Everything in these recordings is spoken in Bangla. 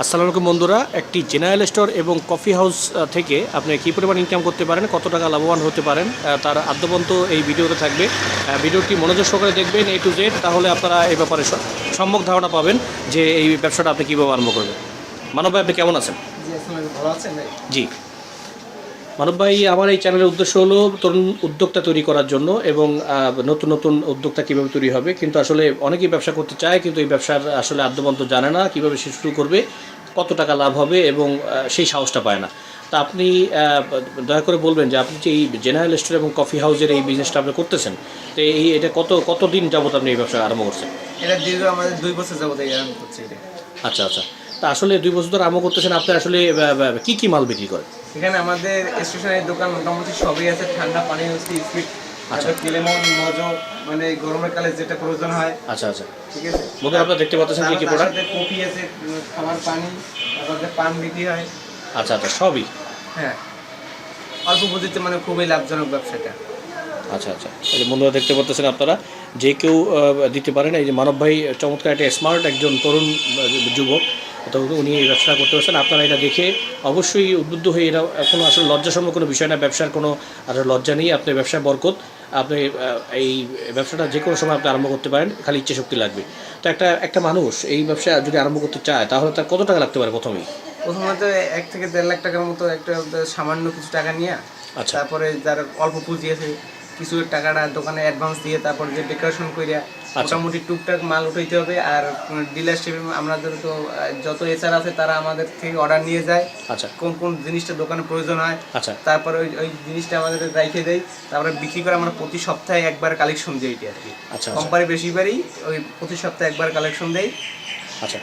আসসালামু আলাইকুম বন্ধুরা একটি জেনারেল স্টোর এবং কফি হাউস থেকে আপনি কী পরিমাণ ইনকাম করতে পারেন কত টাকা লাভবান হতে পারেন তার আদ্যপন্ত এই ভিডিওতে থাকবে। ভিডিওটি মনোযোগ সহকারে দেখবেন এ টু জেড তাহলে আপনারা এই ব্যাপারে সম্যক ধারণা পাবেন যে এই ব্যবসাটা আপনি কীভাবে আরম্ভ করবেন। মানব ভাই আপনি কেমন আছেন? জি আসসালামু ভালো আছেন ভাই জি মানব ভাই আমার এই চ্যানেলের উদ্দেশ্য হলো তরুণ উদ্যোক্তা তৈরি করার জন্য এবং নতুন নতুন উদ্যোক্তা কীভাবে তৈরি হবে। কিন্তু আসলে অনেকেই ব্যবসা করতে চায় কিন্তু এই ব্যবসার আসলে আদ্যবন্ত জানে না কীভাবে সে শুরু করবে কত টাকা লাভ হবে এবং সেই সাহসটা পায় না। তা আপনি দয়া করে বলবেন যে আপনি যে এই জেনারেল স্টোর এবং কফি হাউসের এই বিজনেসটা আপনি করতেছেন তো এই এটা কত কতদিন যাবত আপনি এই ব্যবসা আরম্ভ করছেন? এটা দীর্ঘ আমাদের দুই বছর যাবত এই আরম্ভ করছি এটা। আচ্ছা আচ্ছা। তা আসলে দুই বছর ধরে আরম্ভ করতেছেন আপনি আসলে কি কি মাল বিক্রি করেন? এখানে আমাদের স্টেশনের দোকান মোটামুটি সবই আছে ঠান্ডা পানি হচ্ছে স্পিড। তারপর কেলেমন মজো মানে গরমের কালে যেটা প্রয়োজন হয়। আচ্ছা আচ্ছা। ঠিক আছে? বন্ধু আপনারা দেখতে পাচ্ছেন কি কি প্রোডাক্ট কফি আছে খাবার পানি তারপর পান বিক্রি হয়। আচ্ছা আচ্ছা সবই? হ্যাঁ। অল্প পুঁজিতে মানে খুবই লাভজনক ব্যবসাটা। আচ্ছা আচ্ছা। এই বন্ধুরা দেখতে পাচ্ছেন আপনারা যে কেউ দিতে পারেন এই যে মানব ভাই চমৎকার একটা স্মার্ট একজন তরুণ যুবক। উনি এই ব্যবসা করতে পারছেন। আপনারা এটা দেখে অবশ্যই উদ্বুদ্ধ হয়ে এটা কোনো আসলে লজ্জাসম্মত কোনো বিষয় না ব্যবসার কোনো আসলে লজ্জা নেই আপনার ব্যবসায় বরকত আপনি এই ব্যবসাটা যে কোনো সময় আপনি আরম্ভ করতে পারেন খালি ইচ্ছে শক্তি লাগবে। তো একটা একটা মানুষ এই ব্যবসা যদি আরম্ভ করতে চায় তাহলে তার কত টাকা লাগতে পারে প্রথমেই? প্রথমত এক থেকে দেড় লাখ টাকার মতো একটা সামান্য কিছু টাকা নিয়ে আচ্ছা। তারপরে যার অল্প পুঁজি আছে কিছু টাকাটা দোকানে অ্যাডভান্স দিয়ে তারপর যে ডেকোরেশন করিয়া আচ্ছা। মোটামুটি টুকটাক মাল উঠাইতে হবে আর ডিলারশিপে আমাদের তো যত এচার আছে তারা আমাদের থেকে অর্ডার নিয়ে যায়। আচ্ছা। কোন কোন জিনিসটা দোকানে প্রয়োজন হয়। আচ্ছা। তারপরে ওই ওই জিনিসটা আমাদের রেখে দেয় তারপরে বিক্রি করে আমরা প্রতি সপ্তাহে একবার কালেকশন দিই এটি আর কি। আচ্ছা আচ্ছা। কোম্পানি বেশিরভারই ওই প্রতি সপ্তাহে একবার কালেকশন দেয় আচ্ছা।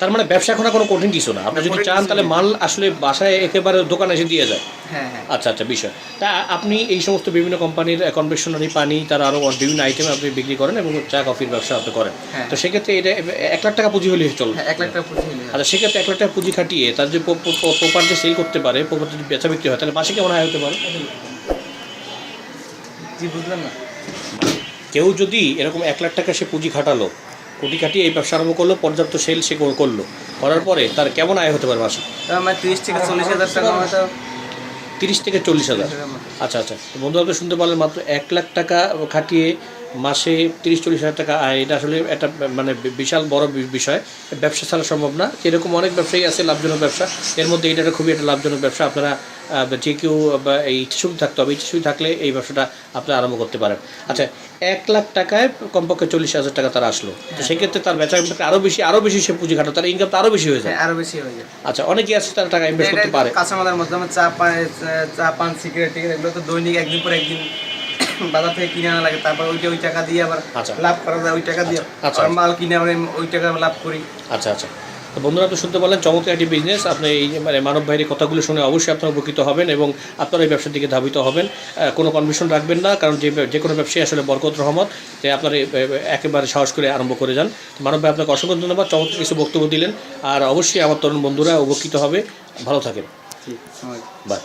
তার মানে ব্যবসা এখন কোনো কঠিন কিছু না। আপনি যদি চান তাহলে মাল আসলে বাসায় একেবারে দোকানে এসে দিয়ে যায়। হ্যাঁ হ্যাঁ। আচ্ছা আচ্ছা বিষয়। তা আপনি এই সমস্ত বিভিন্ন কোম্পানির কনভেকশনারি পানি তার আরও বিভিন্ন আইটেম আপনি বিক্রি করেন এবং চা কফির ব্যবসা আপনি করেন। হ্যাঁ। তো সেক্ষেত্রে এটা এক লাখ টাকা পুঁজি হলে চলবে। এক লাখ টাকা পুঁজি আচ্ছা সেক্ষেত্রে এক লাখ টাকা পুঁজি খাটিয়ে তার যে প্রপার যে সেল করতে পারে প্রপার যদি বেচা বিক্রি হয় তাহলে মাসে কেমন আয় হতে পারে? জি না। কেউ যদি এরকম এক লাখ টাকা সে পুঁজি খাটালো কোটি খাটিয়ে এই ব্যবসা আরম্ভ করল পর্যাপ্ত সেল সে করল। করার পরে তার কেমন আয় হতে পারে মাসে আমার তিরিশ থেকে চল্লিশ হাজার টাকা হয়তো তিরিশ থেকে চল্লিশ হাজার। আচ্ছা আচ্ছা। বন্ধু আপনি শুনতে পারলেন মাত্র এক লাখ টাকা খাটিয়ে মাসে তিরিশ চল্লিশ হাজার টাকা আয়। এটা আসলে একটা মানে বিশাল বড় বিষয়। ব্যবসা ছাড়া সম্ভব না। এরকম অনেক ব্যবসায়ী আছে লাভজনক ব্যবসা। এর মধ্যে এটা খুবই একটা লাভজনক ব্যবসা। আপনারা যে কেউ এই ইচ্ছুক থাকতে হবে ইচ্ছুক থাকলে এই ব্যবসাটা আপনারা আরম্ভ করতে পারেন। আচ্ছা এক লাখ টাকায় কমপক্ষে চল্লিশ হাজার টাকা তার আসলো। তো সেক্ষেত্রে তার বেচা আরও বেশি আরও বেশি সে পুঁজি খাটো তার ইনকাম আরও বেশি হয়ে যায় হ্যাঁ আরও বেশি হয়ে যায় আচ্ছা অনেকেই আছে তারা টাকা ইনভেস্ট করতে পারে। কাঁচামালের মধ্যে আমার চা পান চা পান সিগারেট এগুলো তো দৈনিক একদিন পর একদিন বাজার থেকে কিনে আনা লাগে। তারপর ওইটা ওই টাকা দিয়ে আবার আচ্ছা। লাভ করা যায় ওই টাকা দিয়ে আচ্ছা, আর মাল কিনে আমরা ওই টাকা লাভ করি। আচ্ছা আচ্ছা। তো বন্ধুরা আপনি শুনতে পারলেন চমৎকার একটি বিজনেস আপনি এই মানে মানব ভাইয়ের কথাগুলো শুনে অবশ্যই আপনারা উপকৃত হবেন এবং আপনারা এই ব্যবসার দিকে ধাবিত হবেন। কোনো কনভিশন রাখবেন না কারণ যে যে কোনো ব্যবসায়ী আসলে বরকত রহমত যে আপনারা একেবারে সাহস করে আরম্ভ করে যান। মানব ভাই আপনাকে অসংখ্য ধন্যবাদ চমৎকার কিছু বক্তব্য দিলেন। আর অবশ্যই আমার তরুণ বন্ধুরা উপকৃত হবে। ভালো থাকেন। বাস